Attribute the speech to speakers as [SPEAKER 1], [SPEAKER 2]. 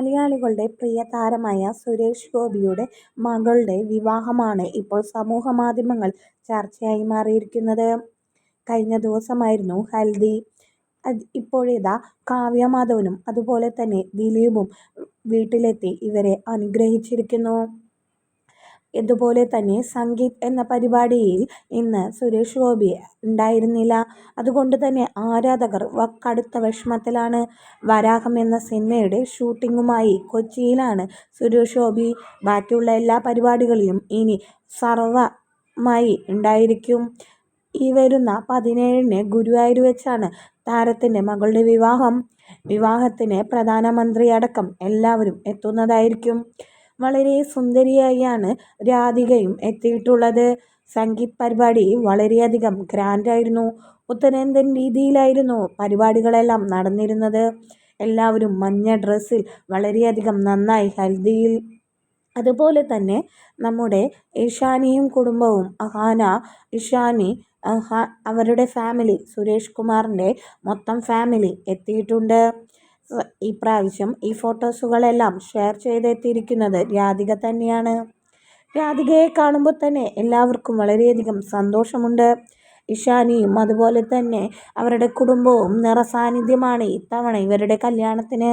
[SPEAKER 1] മലയാളികളുടെ പ്രിയ താരമായ സുരേഷ് ഗോപിയുടെ മകളുടെ വിവാഹമാണ് ഇപ്പോൾ സമൂഹ മാധ്യമങ്ങൾ ചർച്ചയായി മാറിയിരിക്കുന്നത്. കഴിഞ്ഞ ദിവസമായിരുന്നു ഹൽദി. ഇപ്പോഴിതാ കാവ്യ മാധവനും അതുപോലെ തന്നെ ദിലീപും വീട്ടിലെത്തി ഇവരെ അനുഗ്രഹിച്ചിരിക്കുന്നു. ഇതുപോലെ തന്നെ സംഗീത് എന്ന പരിപാടിയിൽ ഇന്ന് സുരേഷ് ഗോപി ഉണ്ടായിരുന്നില്ല. അതുകൊണ്ട് തന്നെ ആരാധകർ വക്കടുത്ത വിഷമത്തിലാണ്. വരാഹം എന്ന സിനിമയുടെ ഷൂട്ടിങ്ങുമായി കൊച്ചിയിലാണ് സുരേഷ് ഗോപി. ബാക്കിയുള്ള എല്ലാ പരിപാടികളിലും ഇനി സർവമായി ഉണ്ടായിരിക്കും. ഈ വരുന്ന പതിനേഴിന് ഗുരുവായൂർ വെച്ചാണ് താരത്തിന്റെ മകളുടെ വിവാഹം. വിവാഹത്തിന് പ്രധാനമന്ത്രി അടക്കം എല്ലാവരും എത്തുന്നതായിരിക്കും. വളരെ സുന്ദരിയായാണ് രാധികയും എത്തിയിട്ടുള്ളത്. സംഗീത് പരിപാടി വളരെയധികം ഗ്രാൻഡായിരുന്നു. ഉത്തരേന്ത്യൻ രീതിയിലായിരുന്നു പരിപാടികളെല്ലാം നടന്നിരുന്നത്. എല്ലാവരും മഞ്ഞ ഡ്രസ്സിൽ വളരെയധികം നന്നായി ഹൽദിയിൽ. അതുപോലെ തന്നെ നമ്മുടെ ഇഷാനിയും കുടുംബവും അഹാന, ഇഷാനി, അവരുടെ ഫാമിലി സുരേഷ് കുമാറിന്റെ മൊത്തം ഫാമിലി എത്തിയിട്ടുണ്ട്. ഇപ്രാവശ്യം ഈ ഫോട്ടോസുകളെല്ലാം ഷെയർ ചെയ്തെത്തിയിരിക്കുന്നത് രാധിക തന്നെയാണ്. രാധികയെ കാണുമ്പോൾ തന്നെ എല്ലാവർക്കും വളരെയധികം സന്തോഷമുണ്ട്. ഇഷാനിയും അതുപോലെ തന്നെ അവരുടെ കുടുംബവും നിറസാന്നിധ്യമാണ് ഇത്തവണ ഇവരുടെ കല്യാണത്തിന്.